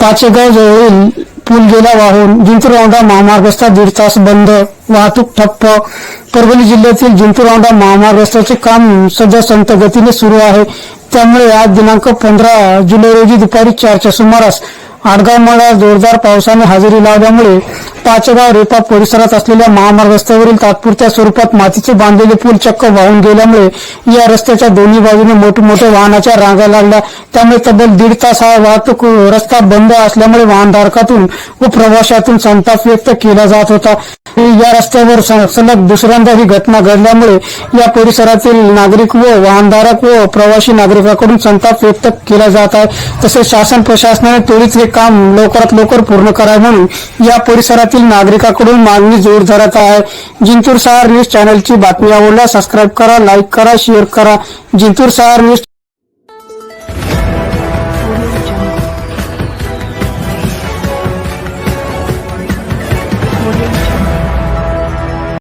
पाचेगाव जवळील पूल गेला वाहून जिंतूरौंडा महामार्गस्था दीड तास बंद वाहतूक ठप्प. परभणी जिल्ह्यातील जिंतूरौंडा महामार्गस्थाचे काम सध्या संत गतीने सुरू आहे. त्यामुळे आज दिनांक पंधरा जुलै रोजी दुपारी चारच्या सुमारास आडगाव मळा जोरदार पावसाने हजेरी लावल्यामुळे पाचगाव रेपा परिसरात असलेल्या महामार्ग रस्त्यावरील तात्पुरत्या स्वरूपात मातीचे बांधलेले पूल चक्क वाहून गेल्यामुळे या रस्त्याच्या दोन्ही बाजूने मोठमोठ्या वाहनाच्या रांगा लागल्या. त्यामुळे तब्बल दीड तास हा वाहतूक रस्ता बंद असल्यामुळे वाहनधारकातून व प्रवाशातून संताप व्यक्त केला जात होता. या रस्त्यावर सलग दुसऱ्यांदा ही घटना घडल्यामुळे या परिसरातील नागरिक व वाहनधारक व प्रवासी नागरिकांकडून संताप व्यक्त केला जात आहे. तसेच शासन प्रशासनाने त्वरित हे काम लवकरात लवकर पूर्ण करावे म्हणून या परिसरातील नागरिकांकडून मागणी जोर धरत आहे. जिंतूर सहार न्यूज चॅनलची बातमी आवडल्या सबस्क्राईब करा लाईक करा शेअर करा. जिंतूर सहार न्यूज